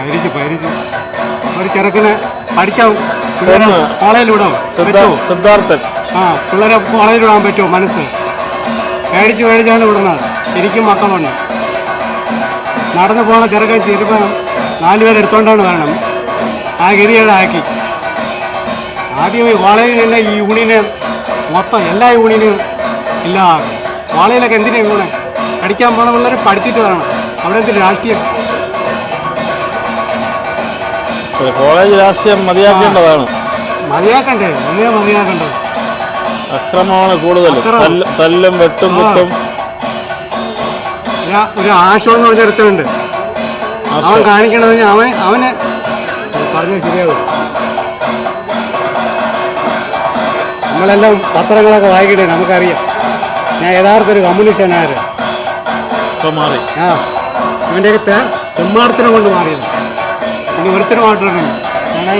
പരിച്ച് പരിച്ച് ഒരു ചെറുക്കന് പഠിക്കാൻ പിള്ളേരെ സിദ്ധാ- പറ്റുമോ സിദ്ധാർത്ഥൻ. ആ പിള്ളേരെ കോളേജിൽ വിടാൻ പറ്റുമോ മനസ്സ്? പേടിച്ച് പേടിച്ചാണ് വിടുന്നത്. എനിക്കും മക്കളുണ്ട്. നടന്നു പോണ ചെറുക്കൻ ചെരുപ്പം നാല് പേര് എടുത്തോണ്ടാണ് വരണം. ആ ഗതികളാക്കി ആക്കി? ആദ്യം ഈ കോളേജിൽ തന്നെ ഈ യൂണിയന് മൊത്തം എല്ലാ യൂണിയനും ഇല്ല കോളേജിലൊക്കെ എന്തിനാണ് യൂണിയൻ പഠിക്കാൻ പോണ പിള്ളേർ പഠിച്ചിട്ട് വരണം. അവിടെ എന്തിനു രാഷ്ട്രീയം? ഒരു കോളേജ് രാഷ്ട്രീയം മതിയാക്കേണ്ടതാണ്. മതിയാക്കണ്ടേ? ഒന്നേ മതിയാക്കണ്ടേ? അക്രമമാണ് കൂടുതൽ. തല്ല്- വെട്ടും മുട്ടും കുത്തും ഒരു- ആശോ എന്ന് പറഞ്ഞൊരുത്തനുണ്ട് അവൻ കാണിക്കണത് അവൻ അവന് പറഞ്ഞ ശരിയാവും. നമ്മളെല്ലാം പത്രങ്ങളൊക്കെ വായിക്കട്ടെ നമുക്കറിയാം. ഞാൻ യഥാർത്ഥ ഒരു കമ്മ്യൂണിസ്റ്റാണ് ആര്? മാറി. ആ ഇവന്റെയൊക്കെ തെമ്മാർത്തിനെ കൊണ്ട് മാറിയത്. ഇനി ഒരുത്തരും മാറ്റിട്ടുണ്ട് ഞങ്ങൾ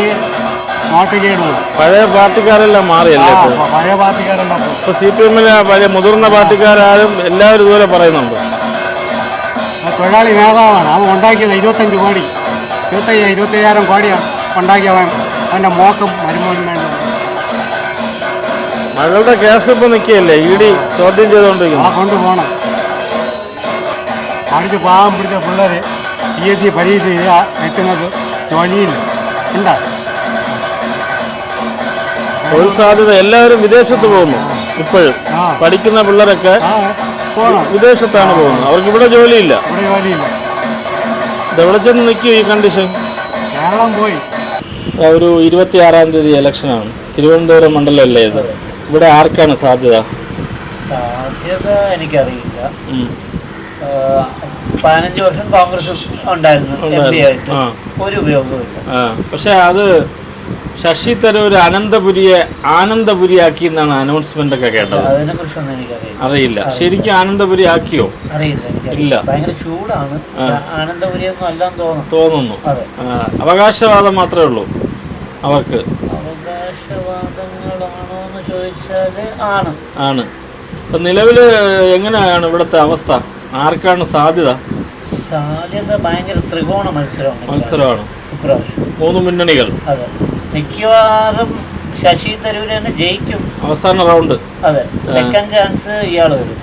പഴയ പാർട്ടിക്കാരെല്ലാം മാറിയല്ലേ പഴയ പാർട്ടിക്കാരെല്ലാം. ഇപ്പൊ സി പി എമ്മിലെ പഴയ മുതിർന്ന പാർട്ടിക്കാരും എല്ലാവരും ഇതുപോലെ പറയുന്നുണ്ട്. ആ തൊഴിലാളി നേതാവാണ്. അവൻ ഉണ്ടാക്കിയത് ഇരുപത്തഞ്ച് കോടി. ഇരുപത്തയ്യ ഇരുപത്തയ്യായിരം കോടിയാണ് ഉണ്ടാക്കിയവൻ അവന്റെ മോക്കും മരുമോനും വേണ്ടി മകളുടെ കേസ് ഇപ്പൊ നിൽക്കുകയല്ലേ ഇ ഡി ചോദ്യം ആ ചെയ്തുകൊണ്ടിരിക്കുന്നു കൊണ്ടുപോകണം പഠിച്ച് പാവം പിടിച്ച പിള്ളേർ പി എസ് സി പരീക്ഷ ചെയ്യുക എത്തുന്നത് ജോലിയില്ല എന്താ? തൊഴിൽ സാധ്യത എല്ലാവരും വിദേശത്ത് പോകുന്നു. ഇപ്പോഴും. പഠിക്കുന്ന പിള്ളേരൊക്കെ വിദേശത്താണ് പോകുന്നത്. അവർക്ക് ഇവിടെ ജോലിയില്ല. ഇവിടെ ജോലിയില്ല. ഇതെവിടെ ചെന്ന് നിൽക്കും ഈ കണ്ടീഷൻ കേരളം പോയി. ഒരു ഇരുപത്തിയാറാം തീയതി ഇലക്ഷനാണ് തിരുവനന്തപുരം മണ്ഡലമല്ലേ ഇത്? ഇവിടെ ആർക്കാണ് സാധ്യത? സാധ്യത എനിക്കറിയില്ല. പതിനഞ്ച് വർഷം കോൺഗ്രസ് ഉണ്ടായിരുന്നു എം പി ആയിട്ട്. ഒരു ഉപയോഗമില്ല പക്ഷെ അത് ശശി തരൂർ അനന്തപുരിയെ ആനന്ദപുരി ആക്കി എന്നാണ് അനൗൺസ്മെന്റ് ഒക്കെ കേട്ടത്. അതിനെ കുറിച്ചൊന്നും എനിക്കറിയില്ല. അറിയില്ല. ശരിക്കും ആനന്ദപുരി ആക്കിയോ? അറിയില്ല ഇല്ല. ഭയങ്കര ചൂടാണ്. ആനന്ദപുരി അല്ലാന്ന് തോന്നുന്നു. തോന്നുന്നു. അവകാശവാദം മാത്രമേ ഉള്ളൂ അവർക്ക്. അവകാശവാദങ്ങളാണോ എന്ന് ചോദിച്ചാൽ ആണ്. ആണ്. ഇപ്പം നിലവിൽ എങ്ങനെയാണ് ഇവിടുത്തെ അവസ്ഥ? ആർക്കാണ് സാധ്യത? സാധ്യത ഭയങ്കര ത്രികോണ മത്സരമാണ്. മത്സരമാണ്. മൂന്ന് മുന്നണികൾ. അതെ. മിക്കവാറും ശശി തരൂർ തന്നെ ജയിക്കും. അവസാന റൗണ്ട്. അതെ. സെക്കൻഡ് ചാൻസ് ഇയാൾ വരും.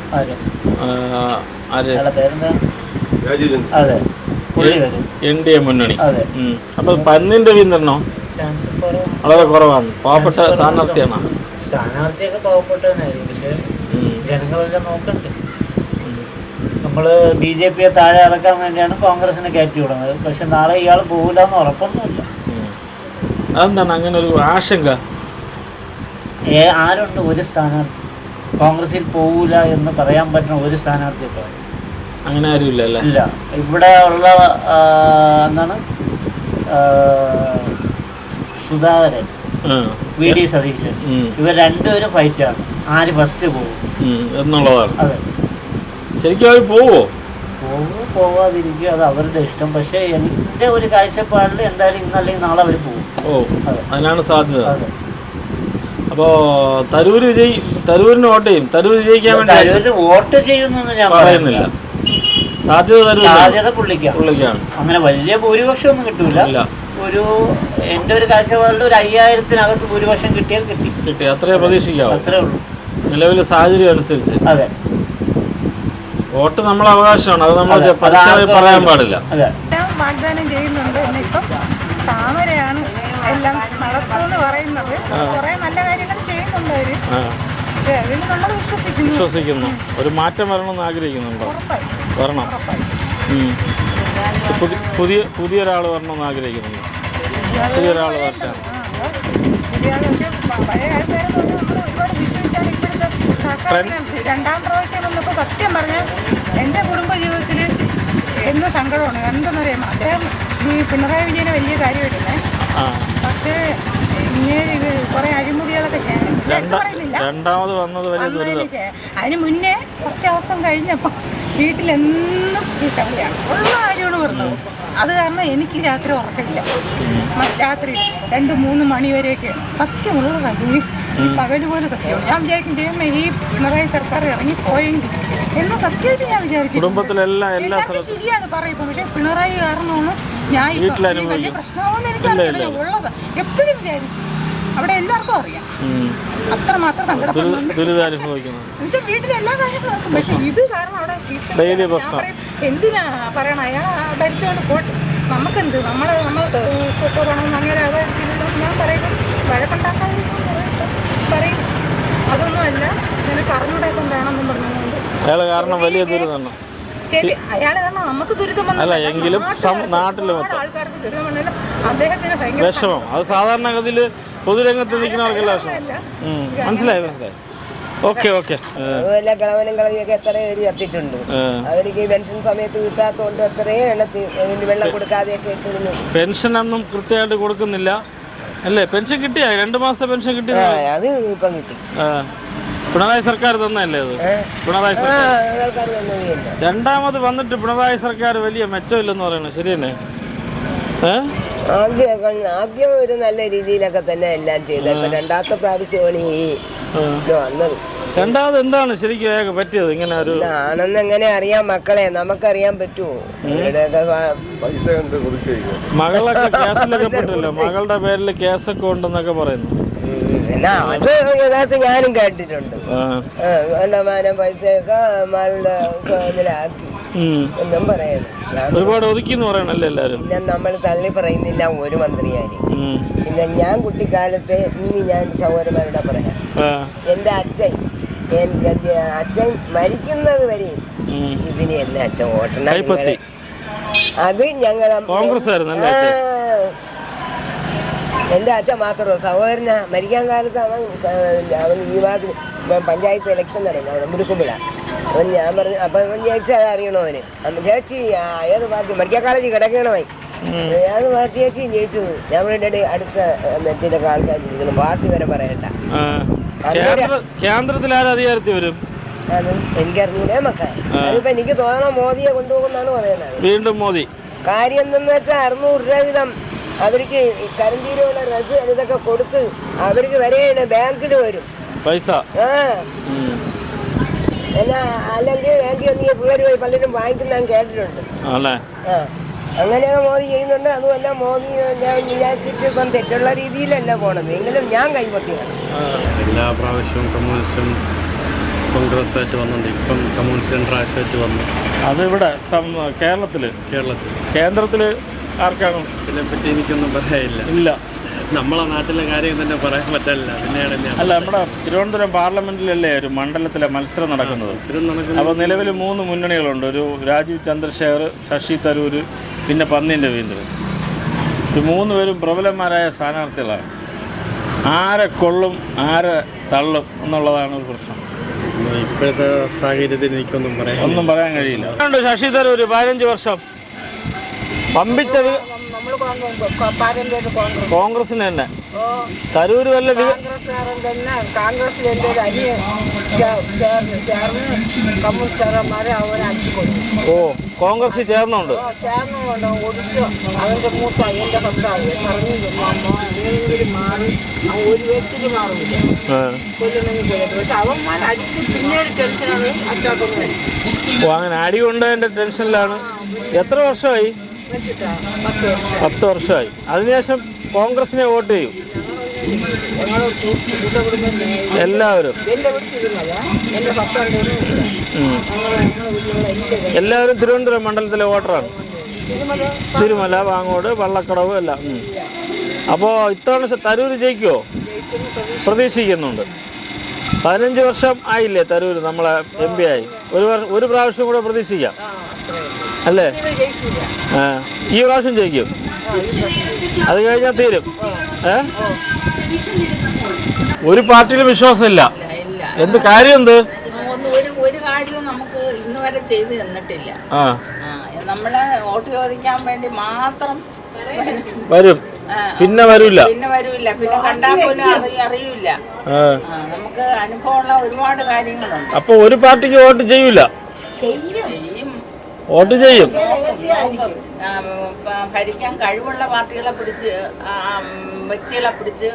അതെ. എൻ ഡി എ മുന്നണി. അപ്പൊ രവീന്ദ്രനോ ചാൻസ് വളരെ കുറവാണ്. പാവപ്പെട്ട സ്ഥാനാർത്ഥിയാണ്. സ്ഥാനാർത്ഥിയൊക്കെ ഉം. ജനങ്ങളെല്ലാം നോക്കണ്ടേ? നമ്മൾ ബി ജെ പിയെ താഴെ ഇറക്കാൻ വേണ്ടിയാണ് കോൺഗ്രസിനെ കയറ്റി വിടുന്നത്. പക്ഷെ നാളെ ഇയാൾ പോകില്ല എന്ന് ഉറപ്പൊന്നുമില്ല. അതെന്താണ് അങ്ങനെ ഒരു ആശങ്ക? ഏ ആരുണ്ട് ഒരു സ്ഥാനാർത്ഥി? കോൺഗ്രസിൽ പോകില്ല എന്ന് പറയാൻ പറ്റുന്ന ഒരു സ്ഥാനാർത്ഥി ഇപ്പോൾ അങ്ങനെ ആരും ഇല്ല ഇല്ല. ഇവിടെ ഉള്ള എന്താണ്? സുധാകരൻ. വി ഡി സതീശൻ ഇവർ രണ്ടുപേരും ഫൈറ്റാണ് ആര് ഫസ്റ്റ് പോകും എന്നുള്ളതാണ്. അതെ. ശരിക്കും അവർ പോവോ പോകും പോവാതിരിക്കുക അത് അവരുടെ ഇഷ്ടം. പക്ഷേ എന്റെ ഒരു കാഴ്ചപ്പാടിൽ എന്തായാലും ഇന്നല്ലെങ്കിൽ നാളെ അവർ പോകും ഓ അതെ. അതിനാണ് സാധ്യത. അപ്പോ തരൂര് വിജയി തരൂരിന് വോട്ട് ചെയ്യും. തരൂർ വിജയിക്കാൻ വേണ്ടി തരൂര് വോട്ട് ചെയ്യുന്നു ഞാൻ പറയുന്നില്ല. സാധ്യത സാധ്യത പുള്ളിക്കാണ്. പുള്ളിക്കാണ്. അങ്ങനെ വലിയ ഭൂരിപക്ഷം ഒന്നും കിട്ടൂല ഒരു എന്റെ ഒരു കാഴ്ചപ്പാടിൽ ഒരു അയ്യായിരത്തിനകത്ത് ഭൂരിപക്ഷം കിട്ടിയാൽ കിട്ടി. കിട്ടി. അത്രേ പ്രതീക്ഷിക്കാം അത്രേ ഉള്ളൂ. നിലവിലെ സാഹചര്യം അനുസരിച്ച്. അതെ. വോട്ട് നമ്മളെ അവകാശമാണ്. അത് നമ്മൾ. പറയാൻ പാടില്ല. വാഗ്ദാനം ചെയ്യുന്നുണ്ട്. താമരയാണ് എല്ലാം നടത്തുമെന്ന് പറയുന്നത്. കുറെ നല്ല കാര്യങ്ങൾ ചെയ്യുന്നുണ്ട് അവർ. ആ, നമ്മൾ വിശ്വസിക്കുന്നു. വിശ്വസിക്കുന്നു. ഒരു മാറ്റം വരണമെന്ന് ആഗ്രഹിക്കുന്നുണ്ടോ? വരണം. പുതിയ പുതിയൊരാൾ വരണമെന്ന് ആഗ്രഹിക്കുന്നുണ്ട്? പുതിയൊരാൾ വരട്ടെ ശരിയാണ് പക്ഷേ പ- പഴയ ആൾക്കാരെന്ന് പറഞ്ഞാൽ നമ്മൾ ഒരുപാട് വിശ്വസിച്ചാണ് ഇപ്പോഴത്തെ സർക്കാരിന് രണ്ടാം പ്രാവശ്യം വന്നപ്പോൾ സത്യം പറഞ്ഞാൽ എന്റെ കുടുംബ ജീവിതത്തിൽ എന്ന് സങ്കടമാണ്. എന്തെന്ന് പറയുമ്പോൾ അദ്ദേഹം ഈ പിണറായി വിജയനെ വലിയ കാര്യമായിട്ടില്ലേ? പക്ഷേ ഇങ്ങനെ ഇത് കുറെ അഴിമുടികളൊക്കെ ചെയ്യണം രണ്ടാമത് വന്നത് വലിയ അതിന് മുന്നേ കുറച്ച് ദിവസം കഴിഞ്ഞപ്പോൾ വീട്ടിലെന്നും ചീത്തവിളിയാണ് ഉള്ള കാര്യമാണ് പറഞ്ഞത് അത് കാരണം എനിക്ക് രാത്രി ഉറക്കമില്ല. രാത്രി രണ്ട് മൂന്ന് മണി വരെയൊക്കെ സത്യമുള്ള കാര്യം. പകൽ പോലെ സത്യം ഞാൻ വിചാരിക്കും ദൈവമേ ഈ പിണറായി സർക്കാർ ഇറങ്ങി പോയെങ്കിൽ എന്ന് സത്യമായിട്ട് ഞാൻ വിചാരിച്ചു കുടുംബത്തിലെല്ലാം എല്ലാ ശരിയാണ് പറയുമ്പോൾ പക്ഷെ പിണറായി കാരണമാണ് ഞാൻ വലിയ അനുഭവിക്കും. പ്രശ്നമാണെന്ന് എനിക്കറിയില്ല ഉള്ളത് എപ്പോഴും വിചാരിക്കും. അവിടെ എല്ലാവർക്കും അറിയാം. അത്രമാത്രം സങ്കടപ്പെടുന്നു വീട്ടിലെ എല്ലാ കാര്യങ്ങളും നടക്കും പക്ഷെ ഇത് കാരണം അവിടെ വീട്ടിൽ. പറയും, എന്തിനാ പറയണ? അയാൾ പോട്ട് പോട്ടെ. നമുക്കെന്ത്? നമ്മളെ നമ്മൾ വേണമെന്ന് അങ്ങനെ ഞാൻ പറയുന്നത് വഴക്കുണ്ടാക്കാൻ അയാൾ കാരണം വലിയ ദുരിതം വന്നതല്ല. അല്ല, എങ്കിലും നാട്ടിൽ മൊത്തം. വിഷമം. അത് സാധാരണഗതിയിൽ പൊതുരംഗത്ത് നിൽക്കുന്നവർക്കെല്ലാം വിഷമം. മനസ്സിലായി മനസ്സിലായി. Okay okay. അതുപോലെ കളവനും കളവിയൊക്കെ എത്രയോ പേര് ചത്തിട്ടുണ്ട്. അവർക്ക് ഈ പെൻഷൻ സമയത്ത് കിട്ടാത്തതുകൊണ്ട് എത്രയോ എണ്ണത്തിൽ വെള്ളം കൊടുക്കാതെയൊക്കെ ഇട്ടിരുന്നു. പെൻഷനൊന്നും കൃത്യമായിട്ട് കൊടുക്കുന്നില്ല. അല്ലേ? പെൻഷൻ കിട്ടിയ? രണ്ട് മാസത്തെ പെൻഷൻ ആ, അത് ഇപ്പം കിട്ടി. ആ. പിണറായി സർക്കാർ തന്നെയല്ലേ അത്? പിണറായി സർക്കാർ. രണ്ടാമത് വന്നിട്ട് പിണറായി സർക്കാർ വലിയ മെച്ചമില്ലെന്ന് പറയണത് ശരിയല്ലേ? ആദ്യം ആദ്യം ഒരു നല്ല രീതിയിലൊക്കെ തന്നെ എല്ലാം ചെയ്തത് രണ്ടാമത്തെ പ്രാവശ്യമാണ് ഈ വന്നത്. രണ്ടാമത് എന്താണ് ശരിക്കും പറ്റിയത് ഇങ്ങനെ ഒരു ആണെന്ന് എങ്ങനെ അറിയാം മക്കളെ? നമുക്കറിയാൻ പറ്റുമോ? മകളൊക്കെ കേസിലൊക്കെ പെട്ടില്ല മകളുടെ പേരിൽ കേസൊക്കെ ഉണ്ടെന്നൊക്കെ പറയുന്നു. എന്നാ അത് യഥാർത്ഥം ഞാനും കേട്ടിട്ടുണ്ട്. അന്നമാനം പൈസയൊക്കെ ഇതിലാക്കി. എന്നും പറയുന്നു ഒരുപാട് ഒതുക്കി എന്ന് പറയണല്ലേ എല്ലാരും? പിന്നെ നമ്മൾ തള്ളി പറയുന്നില്ല ഒരു മന്ത്രിയാര്. പിന്നെ ഞാൻ കുട്ടിക്കാലത്ത് ഇനി ഞാൻ സഹോദരന്മാരുടെ പറയാം. എന്റെ അച്ഛൻ എന്റെ അച്ഛൻ മരിക്കുന്നത് വരെ. ഇതിന് എന്റെ അച്ഛൻ ഓട്ടണം അത് ഞങ്ങൾ കോൺഗ്രസ്? എന്റെ അച്ഛൻ മാത്രമോ സഹോദരന മരിക്കാൻ കാലത്ത് അവൻ അവൻ ഈ ഭാഗത്ത് പഞ്ചായത്ത് ഇലക്ഷൻ നടന്നു. അവിടെ മുടുക്കുമ്പോഴാണ് അവൻ ഞാൻ പറഞ്ഞു അപ്പം അവൻ ചേച്ചി അറിയണോ അവന്? ചേച്ചി ഏത് പാർട്ടി മരിക്കാൻ കാലത്ത് കിടക്കണമായി ഏത് പാർട്ടി ചേച്ചി ജയിച്ചത്. ഞാൻ പറഞ്ഞിട്ട് അടുത്ത നെറ്റിലൊക്കെ ആൾക്കാർ ഇരിക്കുന്നു പാർട്ടി വരെ പറയണ്ട. കേന്ദ്രത്തിൽ ആരും അധികാരത്തിൽ വരും? അതും എനിക്കറിഞ്ഞൂലേ മക്കൾ അതിപ്പോ എനിക്ക് തോന്നണം മോദിയെ കൊണ്ടുപോകുന്നാണ് പറയുന്നത്. വീണ്ടും മോദി. കാര്യം എന്തെന്ന് വെച്ചാൽ അറുന്നൂറ് രൂപ വീതം അവർക്ക് കരന്തീരമുള്ള റസ് ഇതൊക്കെ കൊടുത്ത് അവർക്ക് വരെയാണ് ബാങ്കിൽ വരും. പൈസ. ആ. ഉം. എന്നാ അല്ലെങ്കിൽ ബാങ്കിൽ വന്ന് പിള്ളേർ പോയി പലരും വാങ്ങിക്കുന്ന ഞാൻ കേട്ടിട്ടുണ്ട്. അങ്ങനെയൊക്കെ മോദി ചെയ്യുന്നുണ്ട്. അതുമല്ല മോദി ഞാൻ വിചാരിച്ചിട്ട് ഇപ്പം തെറ്റുള്ള രീതിയിലല്ല പോണത്. എങ്കിലും ഞാൻ കൈപ്പത്തിയാണ് എല്ലാ പ്രാവശ്യവും കമ്മ്യൂണിസ്റ്റും കോൺഗ്രസ് ആയിട്ട് വന്നുണ്ട് ഇപ്പം കമ്മ്യൂണിസ്റ്റ് ആയിട്ട് വന്നു. അതിവിടെ? കേരളത്തിൽ കേരളത്തിൽ? കേരളത്തിൽ കേന്ദ്രത്തിൽ ആർക്കാണ്? ഇതിനെപ്പറ്റി എനിക്കൊന്നും പറയാനില്ല. ഇല്ല. നമ്മളെ നാട്ടിലെ കാര്യം തന്നെ പറയാൻ പറ്റില്ല പിന്നെയാണ് അല്ല നമ്മുടെ തിരുവനന്തപുരം പാർലമെന്റിലല്ലേ ഒരു മണ്ഡലത്തിലെ മത്സരം നടക്കുന്നത്? അപ്പൊ നടക്കുന്ന അപ്പോൾ നിലവിൽ മൂന്ന് മുന്നണികളുണ്ട്. ഒരു രാജീവ് ചന്ദ്രശേഖർ ശശി തരൂർ പിന്നെ പന്നീൻ രവീന്ദ്രൻ. ഈ മൂന്ന് പേരും പ്രബലന്മാരായ സ്ഥാനാർത്ഥികളാണ്. ആരെ കൊള്ളും ആരെ തള്ളും എന്നുള്ളതാണ് ഒരു പ്രശ്നം. ഇപ്പോഴത്തെ സാഹചര്യത്തിൽ എനിക്കൊന്നും പറയാൻ ഒന്നും പറയാൻ കഴിയില്ല. ശശി തരൂർ പതിനഞ്ച് വർഷം പമ്പിച്ചത് കോൺഗ്രസിന് തന്നെ. തരൂർ വല്ല വി- കോൺഗ്രസ്സുകാരൻ തന്നെ കോൺഗ്രസ്സിൽ എന്റെ ഒരു അരി ചേർന്ന് ചേർന്ന് കമ്മ്യൂണിസ്റ്റുകാരന്മാരെ അവനെ അടിച്ചു ഓ കോൺഗ്രസ് ചേർന്നുണ്ട്. ചേർന്നുകൊണ്ട് ഒടിച്ച്. അവന്റെ മൂത്ത എന്റെ ഭർത്താവ് പറഞ്ഞു ഏതെങ്കിലും മാറി അവൻ ഒരു വ്യക്തിക്ക് മാറില്ല ആ. കൊല്ലണമെങ്കിൽ കൊല്ലട്ടെ. പക്ഷെ അവന്മാർ അടിച്ച് പിന്നീട് ടെൻഷനാണ് അച്ചാത്തൊന്നും ഓ അങ്ങനെ അടി കൊണ്ടതിന്റെ ടെൻഷനിലാണ്. എത്ര വർഷമായി? പത്ത് വർഷം പത്ത് വർഷമായി. അതിനുശേഷം കോൺഗ്രസിനെ വോട്ട് ചെയ്യും. എല്ലാവരും. എല്ലാവരും തിരുവനന്തപുരം മണ്ഡലത്തിലെ വോട്ടറാണ്. തിരുമല വാങ്ങോട് വള്ളക്കടവ് എല്ലാം. അപ്പോൾ ഇത്തവണ തരൂർ ജയിക്കുമോ പ്രതീക്ഷിക്കുന്നുണ്ട്. പതിനഞ്ച് വർഷം ആയില്ലേ തരൂർ നമ്മളെ എം പി ആയി. ഒരു വർഷം ഒരു പ്രാവശ്യം കൂടെ പ്രതീക്ഷിക്കാം. അല്ലേ? ആ. ഈ പ്രാവശ്യം ജയിക്കും. അത് കഴിഞ്ഞാൽ തീരും. ഏ? ഒരു പാർട്ടിയിലും വിശ്വാസമില്ല. ഇല്ല എന്ത് കാര്യം എന്ത് ഒരു കാര്യവും നമുക്ക് ഇന്ന് വരെ ചെയ്തു തന്നിട്ടില്ല. നമ്മളെ വോട്ട് ചോദിക്കാൻ വേണ്ടി മാത്രം വരും. പിന്നെ വരൂല. പിന്നെ വരൂല്ല പിന്നെ കണ്ടാൽ പോലും നമുക്ക് അനുഭവമുള്ള ഒരുപാട് കാര്യങ്ങളുണ്ട്. അപ്പൊ ഒരു പാർട്ടിക്ക് വോട്ട് ചെയ്യൂല? ചെയ്യും. വോട്ട് ചെയ്യും. ഭരിക്കാൻ കഴിവുള്ള പാർട്ടികളെ പിടിച്ച് വ്യക്തികളെ പിടിച്ച്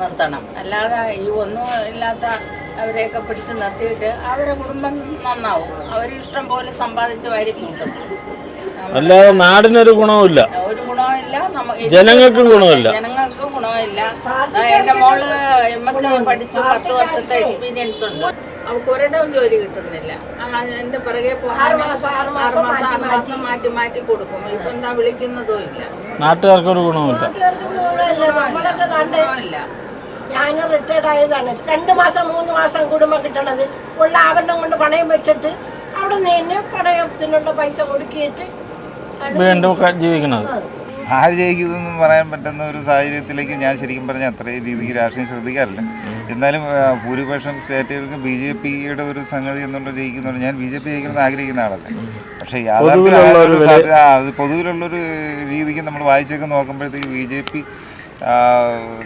നിർത്തണം. അല്ലാതെ ഈ ഒന്നും ഇല്ലാത്ത അവരെയൊക്കെ പിടിച്ച് നിർത്തിയിട്ട് അവരെ കുടുംബം നന്നാവും അവർ ഇഷ്ടം പോലെ സമ്പാദിച്ച് വാരി കൂട്ടും. അല്ലാതെ നാടിനൊരു ഗുണവുമില്ല. ഒരു ഗുണവുമില്ല. ജനങ്ങൾക്കും ഗുണമില്ല. ജനങ്ങൾക്കും ഗുണമില്ല എന്റെ മോൾ എം എസ് സി പഠിച്ചു. പത്ത് വർഷത്തെ എക്സ്പീരിയൻസ് ഉണ്ട്. അവൾക്ക് ഒരിടവും ജോലി കിട്ടുന്നില്ല. എന്റെ പിറകെ ആറ് മാസം ആറ് മാസം മാറ്റി മാറ്റി. കൊടുക്കും. ഇപ്പൊ എന്താ വിളിക്കുന്നതും ഇല്ല. നാട്ടുകാർക്കൊരു നമ്മളൊക്കെ കണ്ട് ഇല്ല ഞാൻ റിട്ടയർഡ് ആയതാണ്. രണ്ട് മാസം മൂന്ന് മാസം കുടുംബം കിട്ടണത്. ഉള്ള ആഭരണം കൊണ്ട് പണയം വെച്ചിട്ട് അവിടെ നിന്ന് പണയത്തിനുള്ള പൈസ കൊടുക്കിയിട്ട് ആണ് വീണ്ടും ക- ജീവിക്കണത്. ആര് ജയിക്കുന്നതെന്ന് പറയാൻ പറ്റുന്ന ഒരു സാഹചര്യത്തിലേക്ക് ഞാൻ ശരിക്കും പറഞ്ഞാൽ അത്ര രീതിക്ക് രാഷ്ട്രീയം ശ്രദ്ധിക്കാറില്ല. എന്നാലും ഭൂരിപക്ഷം സ്റ്റേറ്റുകൾക്ക് ബി ജെ പിയുടെ ഒരു സംഗതി എന്നുള്ള ജയിക്കുന്നുണ്ട് ഞാൻ ബി ജെ പി ജയിക്കണമെന്ന് ആഗ്രഹിക്കുന്ന ആളല്ല. പക്ഷേ യാഥാർത്ഥ്യം അത് പൊതുവിലുള്ളൊരു രീതിക്ക് നമ്മൾ വായിച്ചൊക്കെ നോക്കുമ്പോഴത്തേക്ക് ബി ജെ പി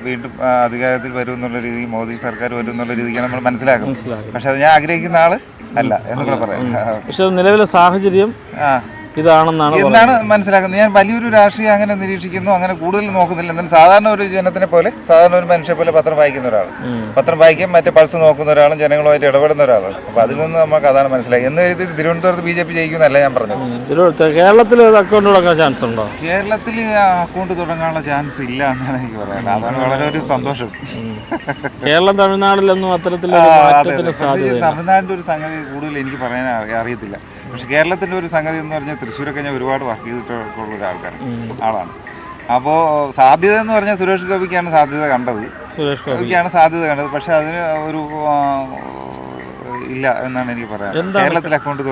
വീണ്ടും അധികാരത്തിൽ വരും എന്നുള്ള രീതിക്ക് മോദി സർക്കാർ വരും എന്നുള്ള രീതിക്കാണ് നമ്മൾ മനസ്സിലാക്കുന്നത്. പക്ഷെ അത് ഞാൻ ആഗ്രഹിക്കുന്ന ആൾ അല്ല എന്ന് പറയാം. പക്ഷെ നിലവിലെ സാഹചര്യം ആ. ഇതാണെന്നാണ് എന്താണ് എന്നാണ് മനസ്സിലാക്കുന്നത്. ഞാൻ വലിയൊരു രാഷ്ട്രീയം അങ്ങനെ നിരീക്ഷിക്കുന്നു അങ്ങനെ കൂടുതൽ നോക്കുന്നില്ല. എന്നാലും സാധാരണ ഒരു ജനത്തിനെ പോലെ സാധാരണ ഒരു മനുഷ്യ പോലെ പത്രം വായിക്കുന്ന ഒരാൾ പത്രം വായിക്കും മറ്റേ പൾസ് നോക്കുന്ന ഒരാളും ജനങ്ങളുമായിട്ട് ഇടപെടുന്ന ഒരാളാണ്. അപ്പോൾ അതിൽ നിന്ന് നമുക്ക് അതാണ് മനസ്സിലായി എന്ന് കരുതി തിരുവനന്തപുരത്ത് ബി ജെ പി ജയിക്കുന്നല്ല ഞാൻ പറഞ്ഞത്. കേരളത്തിൽ അക്കൗണ്ട് തുടങ്ങാൻ ചാൻസ് ഉണ്ടോ കേരളത്തിൽ അക്കൗണ്ട് തുടങ്ങാനുള്ള ചാൻസ് ഇല്ല എന്നാണ് എനിക്ക് പറയുന്നത് അതാണ് വളരെ ഒരു സന്തോഷം. കേരളം തമിഴ്നാട്ടിലൊന്നും അത്തരത്തിൽ തമിഴ്നാടിന്റെ തമിഴ്നാടിന്റെ ഒരു സംഗതി കൂടുതൽ എനിക്ക് പറയാൻ അറിയത്തില്ല. പക്ഷെ കേരളത്തിന്റെ ഒരു സംഗതി എന്ന് പറഞ്ഞാൽ തൃശ്ശൂരൊക്കെ ഞാൻ ഒരുപാട് വർക്ക് ചെയ്തിട്ടുള്ള ഒരാൾക്കാരാണ് ആളാണ്. അപ്പോൾ സാധ്യത എന്ന് പറഞ്ഞാൽ സുരേഷ് ഗോപിക്കാണ് സാധ്യത കണ്ടത്. സുരേഷ് ഗോപിക്കാണ് സാധ്യത കണ്ടത്. പക്ഷെ അതിന് ഒരു ഇല്ല എന്നാണ് എനിക്ക് പറയാൻ കേരളത്തിൽ അക്കൗണ്ട്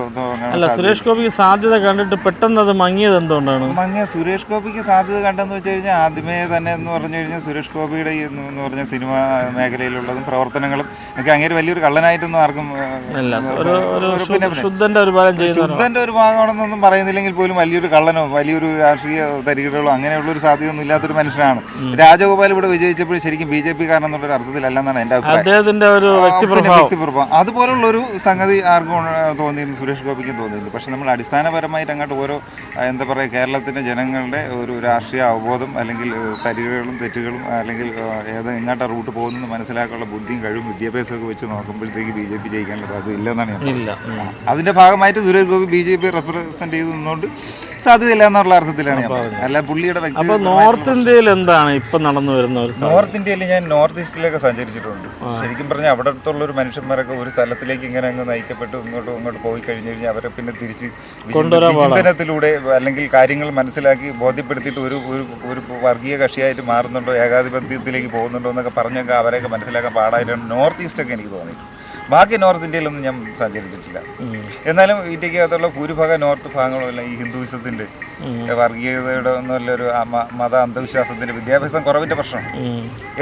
അല്ല സുരേഷ് ഗോപിക്ക് സാധ്യത കണ്ടിട്ട് പെട്ടെന്ന് അത് മങ്ങിയത് എന്തുകൊണ്ടാണ്? മങ്ങിയ സുരേഷ് ഗോപിക്ക് സാധ്യത കണ്ടെന്ന് വെച്ച് കഴിഞ്ഞാൽ ആദ്യമേ തന്നെ എന്ന് പറഞ്ഞു കഴിഞ്ഞാൽ സുരേഷ് ഗോപിയുടെ ഈ എന്ന് പറഞ്ഞ സിനിമ മേഖലയിലുള്ളതും പ്രവർത്തനങ്ങളും ഒക്കെ അങ്ങനെ വലിയൊരു കള്ളനായിട്ടൊന്നും ആർക്കും ശുദ്ധന്റെ ഒരു ഭാഗം ശുദ്ധന്റെ ഒരു ഭാഗമാണെന്നൊന്നും പറയുന്നില്ലെങ്കിൽ പോലും വലിയൊരു കള്ളനോ വലിയൊരു രാഷ്ട്രീയ തരികിടകളോ അങ്ങനെയുള്ള ഒരു സാധ്യതയൊന്നും ഇല്ലാത്തൊരു മനുഷ്യനാണ്. രാജഗോപാൽ ഇവിടെ വിജയിച്ചപ്പോഴും ശരിക്കും ബി ജെ പി കാരണം എന്നുള്ള അർത്ഥത്തിലല്ലെന്നാണ് എന്റെ അഭിപ്രായം. വ്യക്തിപ്രഭാവം. അതുപോലുള്ള ഒരു സംഗതി ആർക്കും തോന്നിയിരുന്നു സുരേഷ് ഗോപിക്കും തോന്നിയിരുന്നു. പക്ഷെ നമ്മൾ അടിസ്ഥാനപരമായിട്ട് അങ്ങോട്ട് ഓരോ എന്താ പറയുക കേരളത്തിന്റെ ജനങ്ങളുടെ ഒരു രാഷ്ട്രീയ അവബോധം അല്ലെങ്കിൽ തരികളും തെറ്റുകളും അല്ലെങ്കിൽ ഏത് എങ്ങോട്ടാ റൂട്ട് പോകുന്നെന്ന് മനസ്സിലാക്കാനുള്ള ബുദ്ധിയും കഴിവും വിദ്യാഭ്യാസമൊക്കെ വെച്ച് നോക്കുമ്പോഴത്തേക്ക് ബി ജെ പി ജയിക്കാനുള്ള സാധ്യത ഇല്ലെന്നാണ് ഞാൻ അതിന്റെ അതിന്റെ ഭാഗമായിട്ട് Suresh Gopi B J P represent ചെയ്ത് നിന്നുകൊണ്ട് സാധ്യതയില്ല എന്നുള്ള അർത്ഥത്തിലാണ് ഞാൻ അല്ല പുള്ളിയുടെ വ്യക്തി നോർത്ത് ഇന്ത്യയിൽ എന്താണ് ഇപ്പം നടന്നു വരുന്ന ഒരു നോർത്ത് ഇന്ത്യയിൽ ഞാൻ നോർത്ത് ഈസ്റ്റിലൊക്കെ സഞ്ചരിച്ചിട്ടുണ്ട്. ശരിക്കും പറഞ്ഞാൽ അവിടെ അടുത്തുള്ള ഒരു മനുഷ്യന്മാരൊക്കെ ഒരു സ്ഥലത്തിലേക്ക് ഇങ്ങനെ അങ്ങ് നയിക്കപ്പെട്ട് ഇങ്ങോട്ടും ഇങ്ങോട്ട് പോയി കഴിഞ്ഞു കഴിഞ്ഞാൽ അവരെ പിന്നെ തിരിച്ച്. വിചിന്തനത്തിലൂടെ അല്ലെങ്കിൽ കാര്യങ്ങൾ മനസ്സിലാക്കി ബോധ്യപ്പെടുത്തിയിട്ട് ഒരു ഒരു ഒരു വർഗീയ കക്ഷിയായിട്ട് മാറുന്നുണ്ടോ ഏകാധിപത്യത്തിലേക്ക് പോകുന്നുണ്ടോ എന്നൊക്കെ പറഞ്ഞൊക്കെ അവരെയൊക്കെ മനസ്സിലാക്കാൻ പാടായിട്ടാണ് നോർത്ത് ഈസ്റ്റൊക്കെ എനിക്ക് തോന്നി ബാക്കി നോർത്ത് ഇന്ത്യയിലൊന്നും ഞാൻ സഞ്ചരിച്ചിട്ടില്ല. എന്നാലും ഇന്ത്യക്കകത്തുള്ള ഭൂരിഭാഗം നോർത്ത് ഭാഗങ്ങളും അല്ല ഈ ഹിന്ദുവിസത്തിന്റെ വർഗീയതയുടെ ഒന്നുമല്ല ഒരു മത അന്ധവിശ്വാസത്തിന്റെ വിദ്യാഭ്യാസം കുറവിന്റെ പ്രശ്നം.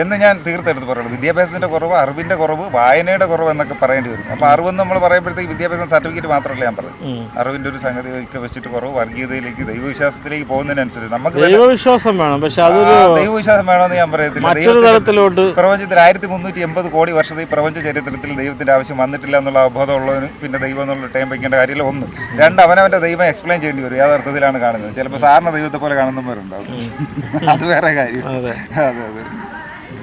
എന്ന് ഞാൻ തീർത്തെടുത്ത് പറയുള്ളൂ. വിദ്യാഭ്യാസത്തിന്റെ കുറവ് അറിവിന്റെ കുറവ് വായനയുടെ കുറവ് എന്നൊക്കെ പറയേണ്ടി വരും. അപ്പോൾ അറിവെന്ന് നമ്മൾ പറയുമ്പോഴത്തേക്ക് വിദ്യാഭ്യാസം സർട്ടിഫിക്കറ്റ് മാത്രമല്ല ഞാൻ പറഞ്ഞത്. അറിവിന്റെ ഒരു സംഗതി ഒക്കെ വെച്ചിട്ട് കുറവ് വർഗീയതയിലേക്ക് ദൈവവിശ്വാസത്തിലേക്ക് പോകുന്നതിനനുസരിച്ച് നമുക്ക് ദൈവവിശ്വാസം വേണം. പക്ഷെ ദൈവവിശ്വാസം വേണമെന്ന് ഞാൻ പറയത്തില്ല. തലത്തിലോട്ട് പ്രപഞ്ചത്തിൽ ആയിരത്തി മുന്നൂറ്റി എൺപത് കോടി വർഷത്തെ പ്രപഞ്ച ചരിത്രത്തിൽ ദൈവത്തിന്റെ ആവശ്യം വന്നിട്ടില്ല എന്നുള്ള അവബോധം ഉള്ളവന് പിന്നെ ദൈവം എന്നുള്ള ടൈം വയ്ക്കേണ്ട കാര്യമില്ല. ഒന്ന്. രണ്ട് അവനവന്റെ ദൈവം എക്സ്പ്ലെയിൻ ചെയ്യേണ്ടി വരും. ഏതർത്ഥത്തിലാണ് കാണുന്നത്. ചിലപ്പോൾ സാറിന് ദൈവത്തെ പോലെ കാണുന്നവരുണ്ടാവും. അത് വേറെ കാര്യം. അതെ. അതെ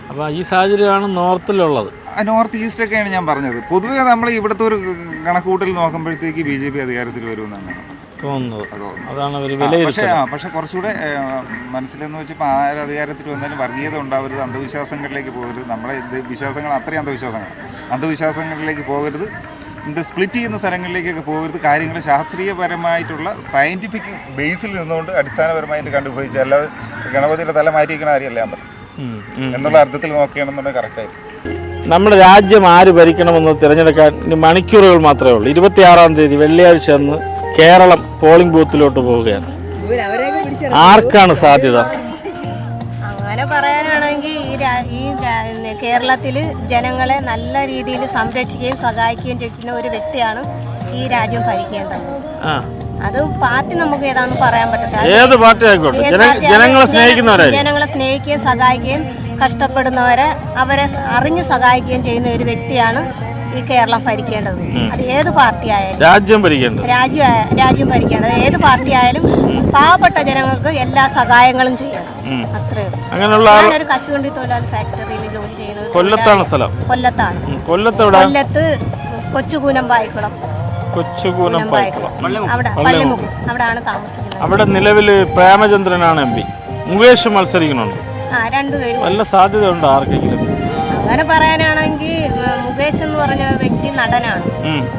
അപ്പോൾ ഈ സാഹചര്യമാണ് നോർത്തിലുള്ളത്. നോർത്ത് ഈസ്റ്റ് ഒക്കെയാണ് ഞാൻ പറഞ്ഞത്. പൊതുവേ നമ്മൾ ഇവിടുത്തെ ഒരു കണക്കൂട്ടൽ നോക്കുമ്പോഴത്തേക്ക് ബി ജെ പി അധികാരത്തിൽ വരുമെന്നാണ്. തോന്നുന്നത് അതാണ് പക്ഷേ പക്ഷെ കുറച്ചുകൂടെ മനസ്സിലെന്ന് വെച്ചപ്പോൾ ആ അധികാരത്തിൽ വന്നാലും വർഗീയത ഉണ്ടാവരുത് അന്ധവിശ്വാസങ്ങളിലേക്ക് പോകരുത്. നമ്മളെ ഇത് വിശ്വാസങ്ങൾ അത്രയും അന്ധവിശ്വാസങ്ങളാണ്. അന്ധവിശ്വാസങ്ങളിലേക്ക് പോകരുത് ഇത് സ്പ്ലിറ്റ് ചെയ്യുന്ന സ്ഥലങ്ങളിലേക്കൊക്കെ പോകരുത്. കാര്യങ്ങൾ ശാസ്ത്രീയപരമായിട്ടുള്ള സയന്റിഫിക് ബേസിൽ നിന്നുകൊണ്ട് അടിസ്ഥാനപരമായിട്ട് കണ്ടുപോയിച്ച് അല്ലാതെ ഗണപതിയുടെ തല മാറ്റിയിരിക്കണ കാര്യമല്ല ഞാൻ പറഞ്ഞു. എന്നുള്ള അർത്ഥത്തിൽ നോക്കുകയാണെന്നുണ്ടെങ്കിൽ കറക്റ്റായിരിക്കും നമ്മുടെ രാജ്യം ആര് ഭരിക്കണമെന്ന് തിരഞ്ഞെടുക്കാൻ ഇനി മണിക്കൂറുകൾ മാത്രമേ ഉള്ളൂ. ഇരുപത്തിയാറാം തീയതി വെള്ളിയാഴ്ച അന്ന് കേരളം പോളിംഗ് ബൂത്തിലോട്ട് പോവുകയാണ്. ആർക്കാണ് സാധ്യത? അങ്ങനെ പറയാനാണെങ്കിൽ ഈ കേരളത്തിൽ ജനങ്ങളെ നല്ല രീതിയിൽ സംരക്ഷിക്കുകയും സഹായിക്കുകയും ചെയ്യുന്ന ഒരു വ്യക്തിയാണ് ഈ രാജ്യം ഭരിക്കേണ്ടത്. അത് പാർട്ടി നമുക്ക് ഏതാണെന്ന് പറയാൻ പറ്റത്തില്ല. ഏത് പാർട്ടി ആയിക്കോട്ടെ? ജനങ്ങളെ ജനങ്ങളെ സ്നേഹിക്കുകയും സഹായിക്കുകയും കഷ്ടപ്പെടുന്നവരെ അവരെ അറിഞ്ഞ് സഹായിക്കുകയും ചെയ്യുന്ന ഒരു വ്യക്തിയാണ് ഈ കേരളം ഭരിക്കേണ്ടത്? അത് ഏത് പാർട്ടി ആയാലും രാജ്യം ഭരിക്കേണ്ടത്. രാജ്യ രാജ്യം ഭരിക്കേണ്ടത്. ഏത് പാർട്ടി ആയാലും പാവപ്പെട്ട ജനങ്ങൾക്ക് എല്ലാ സഹായങ്ങളും ചെയ്യണം. അത്രേ ഉള്ളൂ. അങ്ങനെയുള്ള ഞാനൊരു കശുവണ്ടി തൊഴിലാളി ഫാക്ടറിയിൽ ജോലി ചെയ്യുന്നത് കൊല്ലത്താണ് സ്ഥലം. കൊല്ലത്താണ്. കൊല്ലത്ത് കൊല്ലത്ത് കൊച്ചുകൂനം പായിക്കുളം. കൊച്ചുകൂനം കൂനം പായിക്കുളം. അവിടെ പള്ളിമുക്ക്. അവിടെയാണ് താമസിക്കുന്നത്. അവിടെ നിലവിൽ പ്രേമചന്ദ്രനാണ് എം പി. മുകേഷ് മത്സരിക്കുന്നുണ്ട്. ആ സാധ്യതയുണ്ട് വല്ല സാധ്യതയുണ്ടോ ആർക്കെങ്കിലും. അങ്ങനെ പറയാനാണെങ്കിൽ മുകേഷ് എന്ന് പറഞ്ഞ വ്യക്തി നടനാണ്.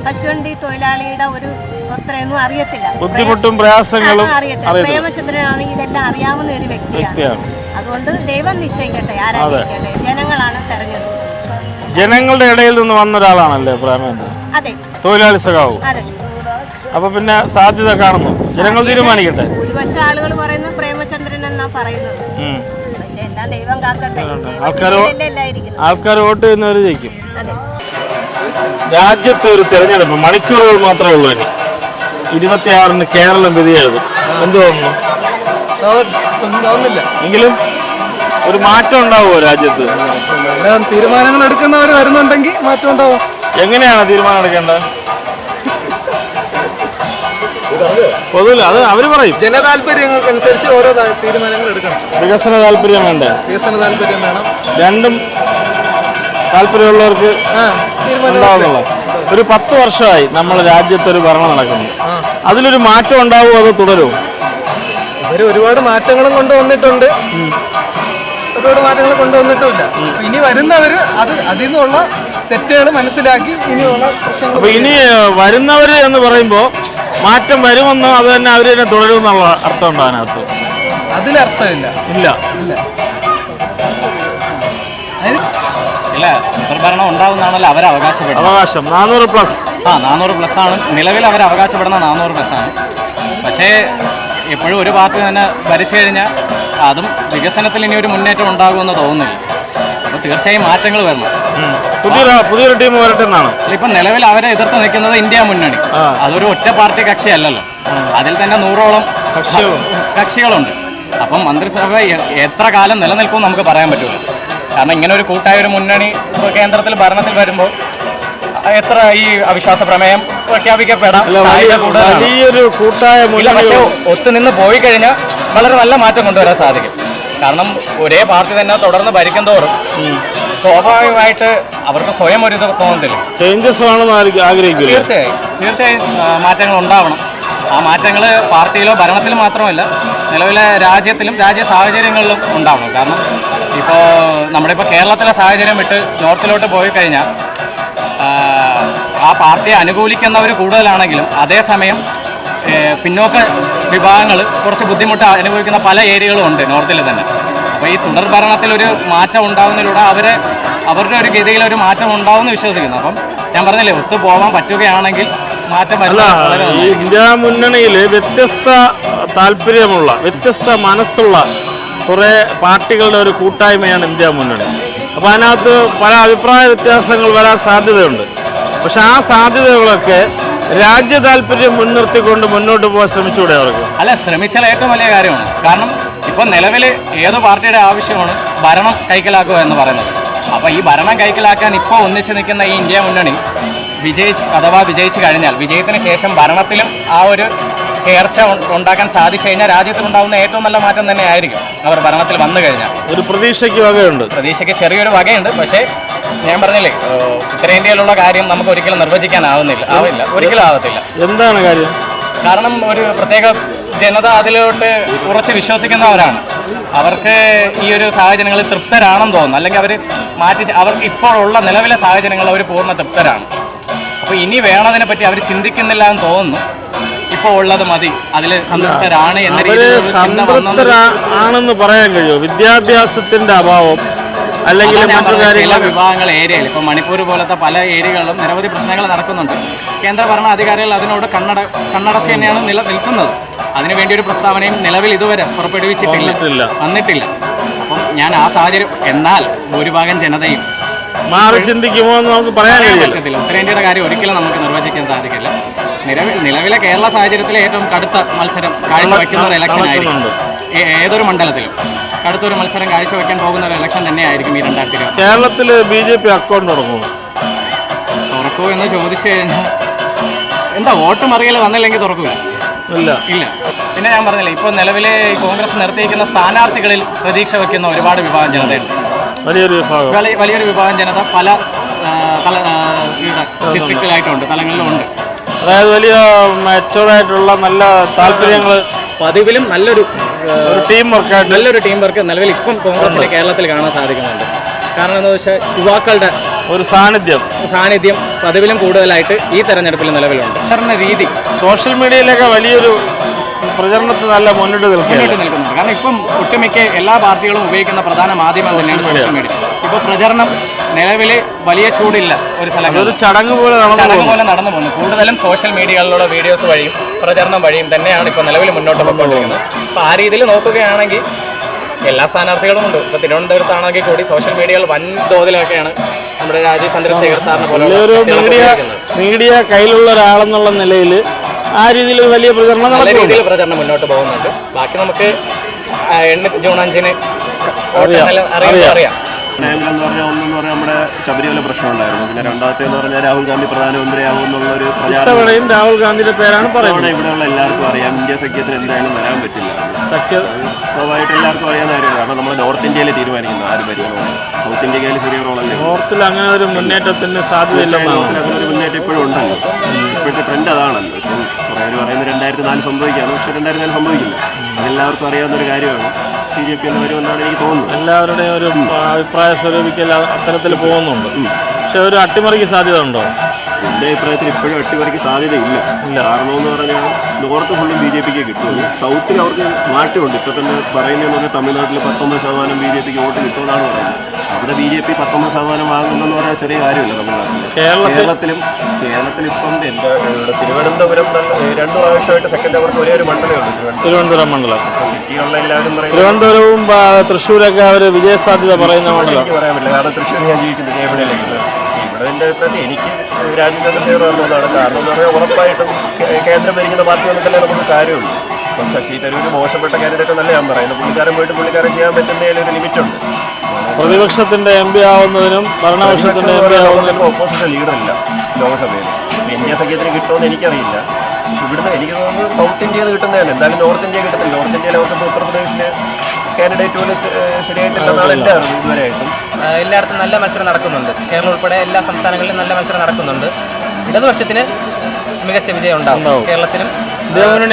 കശുവണ്ടി തൊഴിലാളിയുടെ ഒരു അത്രയൊന്നും അറിയത്തില്ല. ബുദ്ധിമുട്ടും പ്രയാസങ്ങളും അറിയത്തില്ല. പ്രേമചന്ദ്രനാണെങ്കിൽ ഇതെല്ലാം അറിയാവുന്ന ഒരു വ്യക്തിയാണ്. അതുകൊണ്ട് ദൈവം നിശ്ചയിക്കട്ടെ ആരാധിക്കട്ടെ. ജനങ്ങളാണ് തെരഞ്ഞെടുപ്പ്. ജനങ്ങളുടെ ഇടയിൽ നിന്ന് വന്ന ഒരാളാണല്ലേ പ്രേമചന്ദ്രൻ? അതെ. തൊഴിലാളി സഖാവ്. അപ്പൊ പിന്നെ സാധ്യത കാണുന്നു. ജനങ്ങൾ തീരുമാനിക്കട്ടെ. ഒരുപക്ഷെ ആളുകൾ പറയുന്നത് പ്രേമചന്ദ്രൻ എന്നാ പറയുന്നത്. ദൈവം കാക്കട്ടെ ആൾക്കാർ വോട്ട് ചെയ്യുന്നവർ ജയിക്കും. രാജ്യത്തെ ഒരു തെരഞ്ഞെടുപ്പ് മണിക്കൂറുകൾ മാത്രമേ ഉള്ളൂ ഇനി. ഇരുപത്തിയാറിന് കേരളം വിധിയെഴുതും എന്ത് തോന്നുന്നു? എങ്കിലും ഒരു മാറ്റം ഉണ്ടാവുമോ രാജ്യത്ത്? തീരുമാനങ്ങൾ എടുക്കുന്നവർ വരുന്നുണ്ടെങ്കിൽ മാറ്റം ഉണ്ടാവും. എങ്ങനെയാണ് തീരുമാനം എടുക്കേണ്ടത്? പൊതുവിൽ അത് അവർ പറയും. ജനതാല്പര്യങ്ങൾക്കനുസരിച്ച് ഓരോ തീരുമാനങ്ങൾ എടുക്കണം. വികസന താല്പര്യം വേണ്ടേ? വികസന താല്പര്യം വേണം. രണ്ടും താല്പര്യമുള്ളവർക്ക് ഉണ്ടാവുന്നുള്ള. ഒരു പത്ത് വർഷമായി നമ്മുടെ രാജ്യത്തൊരു ഭരണം നടക്കുന്നു. അതിലൊരു മാറ്റം ഉണ്ടാവുമോ അത് തുടരുമോ? ഇവർ ഒരുപാട് മാറ്റങ്ങളും കൊണ്ടുവന്നിട്ടുണ്ട്. ഒരുപാട് മാറ്റങ്ങൾ കൊണ്ടുവന്നിട്ടില്ല ഇനി വരുന്നവര് അത് അതിൽ നിന്നുള്ള തെറ്റുകൾ മനസ്സിലാക്കി ഇനിയുള്ള പ്രശ്നങ്ങൾ ഇനി വരുന്നവര് എന്ന് പറയുമ്പോ മാറ്റം വരുമെന്ന് അത് തന്നെ അവർ തന്നെ തുടരുമെന്നുള്ള അർത്ഥം ഉണ്ടോ അതിനകത്ത്? അതിലർത്ഥമില്ല ഇല്ല. ഇല്ല. ഭരണം ഉണ്ടാവുന്നതാണല്ലോ അവർ അവകാശപ്പെടുന്നത്. അവകാശം. നാനൂറ് പ്ലസ്. ആ നാനൂറ് പ്ലസ് ആണ്. നിലവിൽ അവർ അവകാശപ്പെടുന്ന നാനൂറ് പ്ലസ് ആണ്. പക്ഷേ എപ്പോഴും ഒരു പാർട്ടി തന്നെ ഭരിച്ചു കഴിഞ്ഞാൽ അതും വികസനത്തിൽ ഇനി ഒരു മുന്നേറ്റം ഉണ്ടാകുമെന്ന് തോന്നുന്നില്ല. അപ്പോൾ തീർച്ചയായും മാറ്റങ്ങൾ വരണം. പുതിയൊരു പുതിയൊരു ടീം വരട്ടെ എന്നാണ്. ഇപ്പൊ നിലവിൽ അവരെ എതിർത്ത് നിൽക്കുന്നത് ഇന്ത്യ മുന്നണി. അതൊരു ഒറ്റ പാർട്ടി കക്ഷിയല്ലല്ലോ. അതിൽ തന്നെ നൂറോളം കക്ഷികളുണ്ട്. അപ്പം മന്ത്രിസഭ എത്ര കാലം നിലനിൽക്കും നമുക്ക് പറയാൻ പറ്റുമോ കാരണം ഇങ്ങനെ ഒരു കൂട്ടായ ഒരു മുന്നണി കേന്ദ്രത്തിൽ ഭരണത്തിൽ വരുമ്പോൾ എത്ര ഈ അവിശ്വാസ പ്രമേയം പ്രഖ്യാപിക്കപ്പെടാം? വലിയൊരു കൂട്ടായ പക്ഷേ ഒത്തുനിന്ന് പോയി കഴിഞ്ഞാൽ വളരെ നല്ല മാറ്റം കൊണ്ടുവരാൻ സാധിക്കും. കാരണം ഒരേ പാർട്ടി തന്നെ തുടർന്ന് ഭരിക്കും തോറും സ്വാഭാവികമായിട്ട് അവർക്ക് സ്വയം ഒരു ഇത് തോന്നത്തില്ല. ചേഞ്ചസ് ആണെന്ന് ആഗ്രഹിക്കില്ല തീർച്ചയായും തീർച്ചയായും മാറ്റങ്ങൾ ഉണ്ടാവണം. ആ മാറ്റങ്ങൾ പാർട്ടിയിലോ ഭരണത്തിലും മാത്രമല്ല നിലവിലെ രാജ്യത്തിലും രാജ്യ സാഹചര്യങ്ങളിലും ഉണ്ടാവണം. കാരണം ഇപ്പോൾ നമ്മുടെ ഇപ്പോൾ കേരളത്തിലെ സാഹചര്യം വിട്ട് നോർത്തിലോട്ട് പോയി കഴിഞ്ഞാൽ ആ, പാർട്ടിയെ അനുകൂലിക്കുന്നവർ കൂടുതലാണെങ്കിലും അതേസമയം പിന്നോക്ക വിഭാഗങ്ങൾ കുറച്ച് ബുദ്ധിമുട്ട് അനുഭവിക്കുന്ന പല ഏരിയകളും ഉണ്ട് നോർത്തിൽ തന്നെ. അപ്പോൾ ഈ തുടർഭരണത്തിൽ ഒരു മാറ്റം ഉണ്ടാകുന്നതിലൂടെ അവരെ അവരുടെ ഒരു ഗതിയിൽ ഒരു മാറ്റം ഉണ്ടാവുമെന്ന് വിശ്വസിക്കുന്നു. അപ്പം ഞാൻ പറഞ്ഞില്ലേ ഒത്തു പോകാൻ പറ്റുകയാണെങ്കിൽ മാറ്റം അല്ല ഈ. ഇന്ത്യ മുന്നണിയിൽ വ്യത്യസ്ത താല്പര്യമുള്ള വ്യത്യസ്ത മനസ്സുള്ള കുറേ പാർട്ടികളുടെ ഒരു കൂട്ടായ്മയാണ് ഇന്ത്യ മുന്നണി. അപ്പോൾ അതിനകത്ത് പല അഭിപ്രായ വ്യത്യാസങ്ങൾ വരാൻ സാധ്യതയുണ്ട്. പക്ഷെ ആ സാധ്യതകളൊക്കെ രാജ്യ താല്പര്യം മുൻനിർത്തിക്കൊണ്ട് മുന്നോട്ട് പോകാൻ ശ്രമിച്ചുകൂടെ അവർക്ക്? അല്ല ശ്രമിച്ചാൽ ഏറ്റവും വലിയ കാര്യമാണ്. കാരണം ഇപ്പം നിലവിൽ ഏത് പാർട്ടിയുടെ ആവശ്യമാണ് ഭരണം കൈക്കലാക്കുക എന്ന് പറയുന്നത്? അപ്പോൾ ഈ ഭരണം കൈക്കലാക്കാൻ ഇപ്പോൾ ഒന്നിച്ച് നിൽക്കുന്ന ഈ ഇന്ത്യ മുന്നണി വിജയിച്ച് അഥവാ വിജയിച്ച് കഴിഞ്ഞാൽ വിജയത്തിന് ശേഷം ഭരണത്തിലും ആ ഒരു ചേർച്ച ഉണ്ടാക്കാൻ സാധിച്ചു കഴിഞ്ഞാൽ രാജ്യത്തിനുണ്ടാകുന്ന ഏറ്റവും നല്ല മാറ്റം തന്നെ ആയിരിക്കും. അവർ ഭരണത്തിൽ വന്നു കഴിഞ്ഞാൽ. ഒരു പ്രതീക്ഷയ്ക്ക് വകയുണ്ട്. പ്രതീക്ഷയ്ക്ക് ചെറിയൊരു വകയുണ്ട്. പക്ഷേ ഞാൻ പറഞ്ഞില്ലേ ഉത്തരേന്ത്യയിലുള്ള കാര്യം നമുക്ക് ഒരിക്കലും നിർവചിക്കാനാവുന്നില്ല ആവില്ല. ഒരിക്കലും ആവത്തില്ല. എന്താണ് കാര്യം? കാരണം ഒരു പ്രത്യേക ജനത അതിലോട്ട് ഉറച്ച് വിശ്വസിക്കുന്നവരാണ്. അവർക്ക് ഈ ഒരു സാഹചര്യങ്ങളിൽ തൃപ്തരാണെന്ന് തോന്നുന്നു. അല്ലെങ്കിൽ അവർ മാറ്റി അവർക്ക് ഇപ്പോഴുള്ള നിലവിലെ സാഹചര്യങ്ങളിൽ അവർ പൂർണ തൃപ്തരാണ്. അപ്പോൾ ഇനി വേണതിനെ പറ്റി അവർ ചിന്തിക്കുന്നില്ല എന്ന് തോന്നുന്നു. ഇപ്പോൾ ഉള്ളത് മതി. അതിൽ സന്തുഷ്ടരാണ് എന്ന രീതിയിൽ ആണെന്ന് പറയാൻ കഴിയുമോ വിദ്യാഭ്യാസത്തിന്റെ അഭാവം അല്ലെങ്കിൽ മറ്റു ചില വിഭാഗങ്ങൾ ഏരിയയിൽ ഇപ്പോൾ മണിപ്പൂർ പോലത്തെ പല ഏരിയകളിലും നിരവധി പ്രശ്നങ്ങൾ നടക്കുന്നുണ്ട്. കേന്ദ്ര ഭരണ അധികാരികൾ അതിനോട് കണ്ണട കണ്ണടച്ച് തന്നെയാണ് നില നിൽക്കുന്നത്. അതിനുവേണ്ടി ഒരു പ്രസ്താവനയും നിലവിൽ ഇതുവരെ പുറപ്പെടുവിച്ചിട്ടില്ല. വന്നിട്ടില്ല. അപ്പം ഞാൻ ആ സാഹചര്യം എന്നാൽ ഭൂരിഭാഗം ജനതയും മാറി ചിന്തിക്കുമോ എന്ന് നമുക്ക് പറയാൻ കഴിയില്ല. ഉത്തരേന്ത്യയുടെ കാര്യം ഒരിക്കലും നമുക്ക് നിർവചിക്കാൻ സാധിക്കില്ല. നിലവിൽ നിലവിലെ കേരള സാഹചര്യത്തിലെ ഏറ്റവും കടുത്ത മത്സരം കാഴ്ചവെക്കുന്ന ഒരു ഇലക്ഷൻ ആയിരിക്കും. ഏതൊരു മണ്ഡലത്തിലും. കടുത്തൊരു മത്സരം കാഴ്ചവെക്കാൻ പോകുന്ന ഒരു ഇലക്ഷൻ തന്നെയായിരിക്കും ഈ രണ്ടായിരത്തി ഇരുപത്തി കേരളത്തിൽ ബി ജെ പി അക്കൗണ്ട് തുറക്കും തുറക്കൂ എന്ന് ചോദിച്ചു കഴിഞ്ഞാൽ എന്താ വോട്ട് മറിയൽ വന്നില്ലെങ്കിൽ തുറക്കില്ല ഇല്ല. ഇല്ല. പിന്നെ ഞാൻ പറഞ്ഞില്ലേ ഇപ്പോൾ നിലവിലെ കോൺഗ്രസ് നിർത്തിയിരിക്കുന്ന സ്ഥാനാർത്ഥികളിൽ പ്രതീക്ഷ വയ്ക്കുന്ന ഒരുപാട് വിഭാഗം ജനതയുണ്ട്. വലിയൊരു വിഭാഗം. വലിയൊരു വിഭാഗം ജനത പല ഡിസ്ട്രിക്റ്റുകളായിട്ടുണ്ട് തല ഡിസ്ട്രിക്റ്റിലായിട്ടുണ്ട് തലങ്ങളിലും ഉണ്ട്. അതായത് വലിയ മെച്ചോർഡായിട്ടുള്ള നല്ല താല്പര്യങ്ങൾ പതിവിലും നല്ലൊരു ടീം വർക്ക് നല്ലൊരു ടീം വർക്ക് നിലവിൽ ഇപ്പം കോൺഗ്രസിന്റെ കേരളത്തിൽ കാണാൻ സാധിക്കുന്നുണ്ട്. കാരണം എന്താ വെച്ചാൽ യുവാക്കളുടെ ഒരു സാന്നിധ്യം. സാന്നിധ്യം പതിവിലും കൂടുതലായിട്ട് ഈ തെരഞ്ഞെടുപ്പിൽ നിലവിലുണ്ട്. പ്രചരണ രീതി. സോഷ്യൽ മീഡിയയിലൊക്കെ വലിയൊരു പ്രചരണത്തിൽ നല്ല മുന്നിട്ട് മുന്നിട്ട് നിൽക്കുന്നുണ്ട്. കാരണം ഇപ്പം ഒട്ടുമിക്ക എല്ലാ പാർട്ടികളും ഉപയോഗിക്കുന്ന പ്രധാന മാധ്യമം തന്നെയാണ് സോഷ്യൽ മീഡിയ. ഇപ്പോൾ പ്രചരണം നിലവിൽ വലിയ ചൂടില്ല ഒരു സ്ഥലം ഒരു ചടങ്ങ് പോലെ നടന്നു ചടങ്ങ് പോകുന്നു. പോലെ നടന്നു പോകുന്നു. കൂടുതലും സോഷ്യൽ മീഡിയകളിലൂടെ വീഡിയോസ് വഴിയും പ്രചരണം വഴിയും തന്നെയാണ് ഇപ്പോൾ നിലവിൽ മുന്നോട്ട് പോയിക്കൊണ്ടിരിക്കുന്നത്. അപ്പോൾ ആ രീതിയിൽ നോക്കുകയാണെങ്കിൽ എല്ലാ സ്ഥാനാർത്ഥികളും ഉണ്ട്. ഇപ്പോൾ തിരുവനന്തപുരത്താണെങ്കിൽ കൂടി സോഷ്യൽ മീഡിയകൾ വൻ തോതിലൊക്കെയാണ് നമ്മുടെ രാജീവ് ചന്ദ്രശേഖർ സാറിനെ പോലെ വലിയൊരു മീഡിയ മീഡിയ കയ്യിലുള്ള ഒരാളെന്നുള്ള നിലയിൽ ആ രീതിയിൽ വലിയ പ്രചരണം നല്ല നടക്കുന്നുണ്ട്. രീതിയിൽ പ്രചരണം മുന്നോട്ട് പോകുന്നുണ്ട്. ബാക്കി നമുക്ക് ആ, എണ്ണ ജൂൺ അഞ്ചിന് അറിയാം. അറിയുമ്പോൾ അറിയാം പറഞ്ഞാൽ ഒന്നെന്ന് പറഞ്ഞാൽ നമ്മുടെ ശബരിമല പ്രശ്നം ഉണ്ടായിരുന്നു പിന്നെ രണ്ടാമത്തെ എന്ന് പറഞ്ഞാൽ രാഹുൽ ഗാന്ധി പ്രധാനമന്ത്രിയാവും എന്നുള്ള ഒരു പ്രചാരണം ഇത്തവണയും രാഹുൽ ഗാന്ധിയുടെ പേരാണ് ഇത്തവണ പറയുന്നത്. ഇവിടെയുള്ള എല്ലാവർക്കും അറിയാം. ഇന്ത്യ സഖ്യത്തിന് എന്തായാലും വരാൻ പറ്റില്ല. സഖ്യ സ്വാഭാവികമായിട്ട് എല്ലാവർക്കും അറിയാവുന്ന കാര്യമാണ്. കാരണം നമ്മൾ നോർത്ത് ഇന്ത്യയിൽ തീരുമാനിക്കുന്നു. ആരും ഭരിക്കണം സൗത്ത് ഇന്ത്യയിൽ ചെറിയ റോളല്ലേ നോർത്തിൽ അങ്ങനെ ഒരു മുന്നേറ്റത്തിന് സാധ്യതയില്ല നോർത്തിൽ അങ്ങനെ ഒരു മുന്നേറ്റം ഇപ്പോഴും ഉണ്ടല്ലോ. ഇപ്പോഴത്തെ ട്രെൻഡ് അതാണല്ലോ. ഇപ്പം കുറേ പേര് പറയുന്നത് രണ്ടായിരത്തി നാല് സംഭവിക്കുകയാണ് പക്ഷേ രണ്ടായിരത്തി നാല് സംഭവിക്കില്ല. അതെല്ലാവർക്കും അറിയാവുന്ന ഒരു കാര്യമാണ്. ബി ജെ പി എന്ന് വരുമെന്നാണ് എനിക്ക് തോന്നുന്നത്. എല്ലാവരുടെയും ഒരു അഭിപ്രായ സ്വരൂപിക്കൽ അത്തരത്തിൽ പോകുന്നുണ്ട്. പക്ഷെ ഒരു അട്ടിമറിക്ക് സാധ്യത ഉണ്ടോ? എന്റെ അഭിപ്രായത്തിൽ ഇപ്പോഴും അട്ടിമറിക്ക് സാധ്യതയില്ല. കാരണം എന്ന് പറഞ്ഞാൽ നോർത്ത് ഫുള്ളും ബി ജെ പിക്ക് കിട്ടും. സൗത്തിൽ അവർക്ക് മാറ്റമുണ്ട്. ഇപ്പോൾ തന്നെ പറയുന്നതെന്ന് പറഞ്ഞാൽ തമിഴ്നാട്ടിൽ പത്തൊമ്പത് ശതമാനം ബി ജെ പിക്ക് വോട്ട് കിട്ടുമെന്നാണ് പറയുന്നത്. അവിടെ ബി ജെ പി പത്തൊമ്പത് ശതമാനം വാങ്ങുന്നെന്ന് പറഞ്ഞാൽ ചെറിയ കാര്യമില്ല തമിഴ്നാട്ടിൽ കേരളത്തിലും കേരളത്തിൽ ഇപ്പം എന്താ തിരുവനന്തപുരം നല്ല രണ്ട് പ്രാവശ്യമായിട്ട് സെക്കൻഡ് അവർക്ക് ഒരേ ഒരു മണ്ഡലമുണ്ട് തിരുവനന്തപുരം. മണ്ഡലം. സിറ്റിയുള്ള എല്ലാവരും തിരുവനന്തപുരവും തൃശ്ശൂരൊക്കെ അവർ വിജയസാധ്യത പറയുന്ന മണ്ഡലം എനിക്ക് പറയാൻ പറ്റില്ല കാരണം തൃശ്ശൂർ ഞാൻ ജീവിക്കുന്നത് ഞാൻ ഇവിടെ എന്റെ അഭിപ്രായത്തിൽ എനിക്ക് ചന്ദ്രശേഖർ പറഞ്ഞതാണ് കാരണം എന്ന് പറഞ്ഞാൽ ഉറപ്പായിട്ടും കേന്ദ്രം ഭരിക്കുന്ന പാർട്ടി വന്നിട്ടല്ലേ നമുക്ക് കാര്യമുള്ളൂ ഇപ്പം ശശി തരൂർ മോശപ്പെട്ട കാൻഡിഡേറ്റ് എന്നല്ല ഞാൻ പറയുന്നത് പുള്ളിക്കാരൻ പോയിട്ട് പുള്ളിക്കാരൻ ചെയ്യാൻ പറ്റുന്നതിൽ ഒരു ലിമിറ്റുണ്ട്. പ്രതിപക്ഷത്തിന്റെ എം പി ആവുന്നതിനും ഭരണപക്ഷത്തിന്റെ എം പി ആവുന്നതിനും ഓപ്പോസിറ്റ് ലീഡറില്ല ലോകസഭയിൽ ഇന്ത്യ സഖ്യത്തിന് കിട്ടുമെന്ന് എനിക്കറിയില്ല. ഇവിടുന്ന് എനിക്ക് തോന്നുന്നു സൗത്ത് ഇന്ത്യയിൽ നിന്ന് കിട്ടുന്നതല്ല. എന്തായാലും നോർത്ത് ഇന്ത്യ കിട്ടുന്നില്ല നോർത്ത് ഇന്ത്യയിൽ അവർക്ക് ഉത്തർപ്രദേശിൽ കാൻഡിഡേറ്റ് പോലും സ്ഥ- ശരിയായിട്ടില്ലെന്നാണ് എന്റെ ഇതുവരെയായിട്ടും. എല്ലായിടത്തും നല്ല മത്സരം നടക്കുന്നുണ്ട്. കേരളം ഉൾപ്പെടെ എല്ലാ സംസ്ഥാനങ്ങളിലും നല്ല മത്സരം നടക്കുന്നുണ്ട്. ഇടതുപക്ഷത്തിന് മികച്ച വിജയം ഉണ്ടാവും കേരളത്തിലും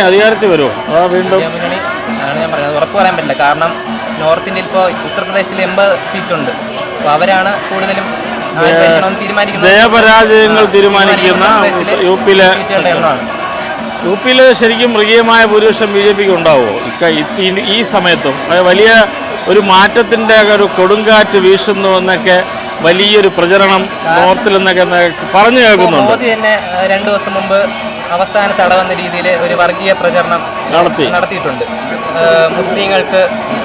അധികാരത്തിൽ വരുമോ? വീണ്ടും. ആണ് ഞാൻ പറഞ്ഞത്. ഉറപ്പ് പറയാൻ പറ്റില്ല. കാരണം നോർത്ത് ഇന്ത്യയിൽ ഇപ്പോൾ ഉത്തർപ്രദേശിൽ എൺപത് സീറ്റുണ്ട്. അപ്പോൾ അവരാണ് കൂടുതലും ജയപരാജയങ്ങൾ തീരുമാനിക്കുന്ന യു പിയിലെ യു പിയിൽ ശരിക്കും മൃഗീയമായ ഭൂരിപക്ഷം ബി ജെ പിക്ക് ഉണ്ടാവുമോ? ഇക്ക- ഈ- സമയത്തും. വലിയ ഒരു മാറ്റത്തിന്റെ ഒരു കൊടുങ്കാറ്റ് വീശുന്നു എന്നൊക്കെ വലിയൊരു പ്രചരണം നോർത്തിൽ എന്നൊക്കെ പറഞ്ഞു കേൾക്കുന്നുണ്ട്. മോദി തന്നെ രണ്ടു ദിവസം മുമ്പ് അവസാന തടവെന്ന രീതിയിൽ ഒരു വർഗീയ പ്രചരണം. നടത്തിയിട്ടുണ്ട്. മുസ്ലിങ്ങൾക്ക്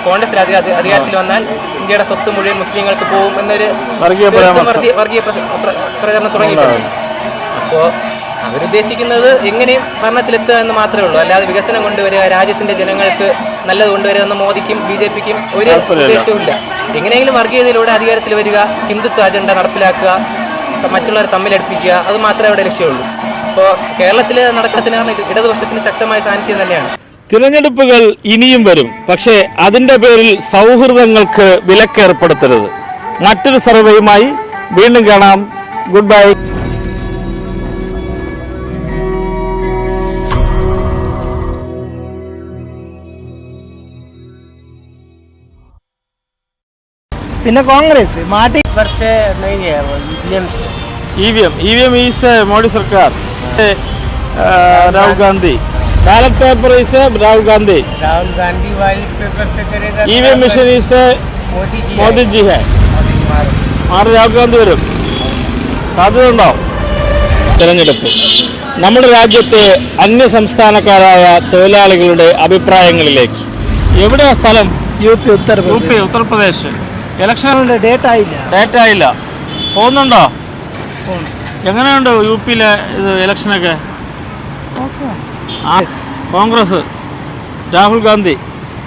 കോൺഗ്രസ് അധിക അധികാരത്തിൽ വന്നാൽ ഇന്ത്യയുടെ സ്വത്ത് മുഴുവൻ മുസ്ലിങ്ങൾക്ക് പോകും എന്നൊരു വർഗീയ പ്രചരണം തുടങ്ങിയിട്ടുണ്ട്. അപ്പോൾ അവരുദ്ദേശിക്കുന്നത് എങ്ങനെയും ഭരണത്തിലെത്തുക എന്ന് മാത്രമേ ഉള്ളൂ. അല്ലാതെ വികസനം കൊണ്ടുവരിക രാജ്യത്തിന്റെ ജനങ്ങൾക്ക് നല്ലത് കൊണ്ടുവരിക എന്ന് മോദിക്കും ബി ജെ പിക്കും ഒരു. ഉദ്ദേശവുമില്ല. എങ്ങനെയെങ്കിലും വർഗീയതയിലൂടെ അധികാരത്തിൽ വരിക ഹിന്ദുത്വ അജണ്ട നടപ്പിലാക്കുക മറ്റുള്ളവരെ തമ്മിലടുപ്പിക്കുക അത് മാത്രമേ അവിടെ ലക്ഷ്യമുള്ളൂ അപ്പോൾ കേരളത്തിൽ നടക്കുന്നതിനാണ് ഇടതുപക്ഷത്തിന് ശക്തമായ സാന്നിധ്യം തന്നെയാണ്. തിരഞ്ഞെടുപ്പുകൾ ഇനിയും വരും. പക്ഷേ അതിന്റെ പേരിൽ സൗഹൃദങ്ങൾക്ക് വിലക്കേർപ്പെടുത്തരുത് മറ്റൊരു സർവേയുമായി വീണ്ടും കാണാം. Good bye. പിന്നെ കോൺഗ്രസ് മാറ്റി പക്ഷേ E V M. E V M is Modi സർക്കാർ. Rahul Gandhi ballot paper is Rahul Gandhi Rahul Gandhi ballot paper से करेगा EVM machine is Modi Modi ji ഹെ മാറി. രാഹുൽ ഗാന്ധി വരും? സാധ്യതയുണ്ടോ? തെരഞ്ഞെടുപ്പ്. നമ്മുടെ രാജ്യത്തെ അന്യ സംസ്ഥാനക്കാരായ തൊഴിലാളികളുടെ അഭിപ്രായങ്ങളിലേക്ക്. എവിടെയാ സ്ഥലം? U P Uttar Pradesh. U P Uttar Pradesh. ഇലക്ഷനുകളുടെ date ആയില്ല. ഡേറ്റ് ആയില്ല. പോകുന്നുണ്ടോ? പോകുന്നു. എങ്ങനെയുണ്ട് യു പിയിലെ ഇത് ഇലക്ഷനൊക്കെ? കോൺഗ്രസ് രാഹുൽ ഗാന്ധി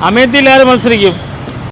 അമേത്തിയിൽ ആര് മത്സരിക്കും?